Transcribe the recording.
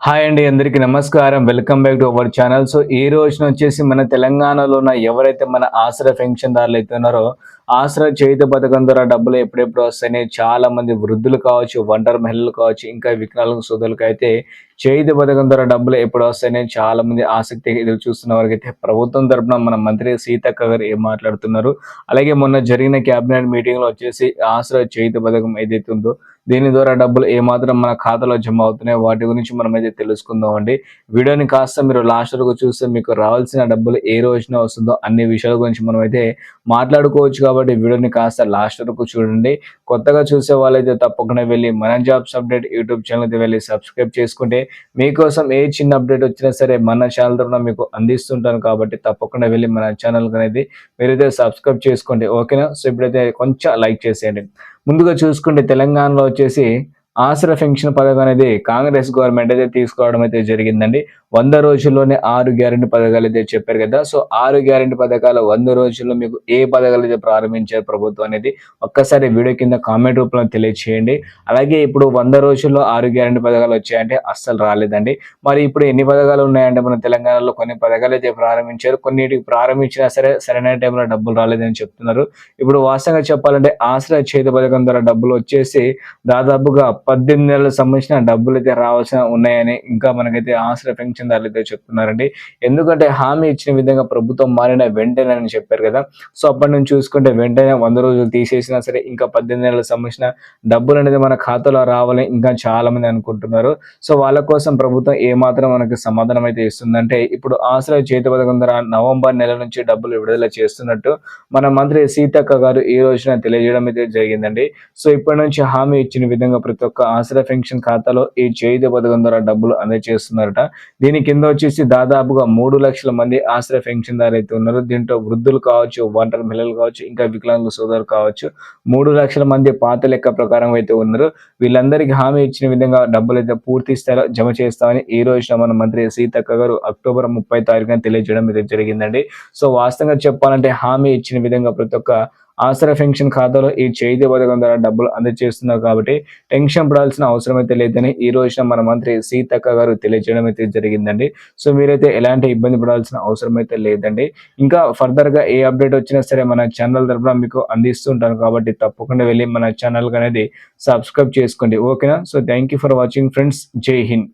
Hi అండి అందరికీ నమస్కారం. Welcome back to our channel. So ఈ రోజున వచ్చేసి మన తెలంగాణలో ఉన్న ఎవరైతే మన ఆశ్రయ పెన్షన్దారులు అయితే ఉన్నారో ఆసరా చేతి పథకం ద్వారా డబ్బులు ఎప్పుడెప్పుడు వస్తాయని చాలా మంది వృద్ధులు కావచ్చు వండర్ మహిళలు కావచ్చు ఇంకా వికలాంగ సోదరులకు అయితే చేతి పథకం ద్వారా డబ్బులు ఎప్పుడు వస్తాయని చాలా మంది ఆసక్తి ఎదురు చూస్తున్న వారికి అయితే ప్రభుత్వం తరపున మన మంత్రి సీతక్క గారు ఏం మాట్లాడుతున్నారు. అలాగే మొన్న జరిగిన కేబినెట్ మీటింగ్లో వచ్చేసి ఆసరా చేతి పథకం ఏదైతే ఉందో దీని ద్వారా డబ్బులు ఏమాత్రం మన ఖాతాలో జమ అవుతున్నాయి వాటి గురించి మనం అయితే తెలుసుకుందాం అండి. వీడియోని కాస్త మీరు లాస్ట్ వరకు చూస్తే మీకు రావాల్సిన డబ్బులు ఏ రోజున వస్తుందో అన్ని విషయాల గురించి మనం అయితే మాట్లాడుకోవచ్చు కాబట్టి వీడియోని కాస్త లాస్ట్ వరకు చూడండి. కొత్తగా చూసే వాళ్ళైతే తప్పకుండా వెళ్ళి మన జాబ్స్ అప్డేట్ యూట్యూబ్ ఛానల్ అయితే వెళ్ళి సబ్స్క్రైబ్ చేసుకుంటే మీకోసం ఏ చిన్న అప్డేట్ వచ్చినా సరే మన ఛానల్ తరఫున మీకు అందిస్తుంటాను కాబట్టి తప్పకుండా వెళ్ళి మన ఛానల్ అనేది మీరైతే సబ్స్క్రైబ్ చేసుకోండి. ఓకేనా సో ఇప్పుడైతే కొంచెం లైక్ చేసేయండి. ముందుగా చూసుకుంటే తెలంగాణలో వచ్చేసి ఆసరా పెన్షన్ పథకం అనేది కాంగ్రెస్ గవర్నమెంట్ అయితే తీసుకోవడం అయితే జరిగిందండి. వంద రోజుల్లోనే ఆరు గ్యారెంటీ పథకాలు అయితే చెప్పారు కదా. సో ఆరు గ్యారెంటీ పథకాలు వంద రోజుల్లో మీకు ఏ పథకాలు అయితే ప్రారంభించారు ప్రభుత్వం అనేది ఒక్కసారి వీడియో కింద కామెంట్ రూపంలో తెలియచేయండి. అలాగే ఇప్పుడు వంద రోజుల్లో ఆరు గ్యారెంటీ పథకాలు వచ్చాయంటే అస్సలు రాలేదండి. మరి ఇప్పుడు ఎన్ని పథకాలు ఉన్నాయంటే మన తెలంగాణలో కొన్ని పథకాలు అయితే ప్రారంభించారు. కొన్నిటికి ప్రారంభించినా సరే సరైన టైంలో డబ్బులు రాలేదని చెప్తున్నారు. ఇప్పుడు వాస్తవంగా చెప్పాలంటే ఆశ్రయ చేతి పథకం ద్వారా డబ్బులు వచ్చేసి దాదాపుగా పద్దెనిమిది నెలలకు సంబంధించిన డబ్బులు అయితే రావాల్సిన ఉన్నాయని ఇంకా మనకైతే ఆశ్రయ పెన్షన్దారులు అయితే చెప్తున్నారండి. ఎందుకంటే హామీ ఇచ్చిన విధంగా ప్రభుత్వం మారిన వెంటనే అని చెప్పారు కదా. సో అప్పటి నుంచి చూసుకుంటే వెంటనే వంద రోజులు తీసేసినా సరే ఇంకా పద్దెనిమిది నెలలకు సంబంధించిన డబ్బులు అనేది మన ఖాతాలో రావాలని ఇంకా చాలా మంది అనుకుంటున్నారు. సో వాళ్ళ కోసం ప్రభుత్వం ఏమాత్రం మనకి సమాధానం అయితే ఇస్తుందంటే ఇప్పుడు ఆశ్రయ చేతి పథకం ద్వారా నవంబర్ నెల నుంచి డబ్బులు విడుదల చేస్తున్నట్టు మన మంత్రి సీతక్క గారు ఈ రోజున తెలియజేయడం అయితే జరిగిందండి. సో ఇప్పటి నుంచి హామీ ఇచ్చిన విధంగా ప్రతి ఒక్క ఆశ్రయ పెన్షన్ ఖాతాలో ఈ చేతి పథకం ద్వారా డబ్బులు అందజేస్తున్నారట. దీని కింద వచ్చేసి దాదాపుగా మూడు లక్షల మంది ఆశ్రయ పెన్షన్దారు అయితే ఉన్నారు. దీంట్లో వృద్ధులు కావచ్చు ఒంటరి మహిళలు కావచ్చు ఇంకా వికలాంగ సోదరులు కావచ్చు మూడు లక్షల మంది పాత లెక్క ప్రకారం అయితే ఉన్నారు. వీళ్ళందరికీ హామీ ఇచ్చిన విధంగా డబ్బులు అయితే పూర్తి స్థాయిలో జమ చేస్తామని ఈ రోజున మన మంత్రి సీతక్క గారు అక్టోబర్ ముప్పై తారీఖున తెలియజేయడం జరిగిందండి. సో వాస్తవంగా చెప్పాలంటే హామీ ఇచ్చిన విధంగా ప్రతి ఒక్క ఆసరా పెన్షన్ ఖాతాలో ఈ చేతి పథకం ద్వారా డబ్బులు అందజేస్తున్నారు కాబట్టి టెన్షన్ పడాల్సిన అవసరం అయితే లేదని ఈ రోజున మన మంత్రి సీతక్క గారు తెలియజేయడం అయితే జరిగిందండి. సో మీరైతే ఎలాంటి ఇబ్బంది పడాల్సిన అవసరం అయితే లేదండి. ఇంకా ఫర్దర్గా ఏ అప్డేట్ వచ్చినా సరే మన ఛానల్ తరఫున మీకు అందిస్తుంటాను కాబట్టి తప్పకుండా వెళ్ళి మన ఛానల్ అనేది సబ్స్క్రైబ్ చేసుకోండి. ఓకేనా? So thank for watching friends జై హింద్.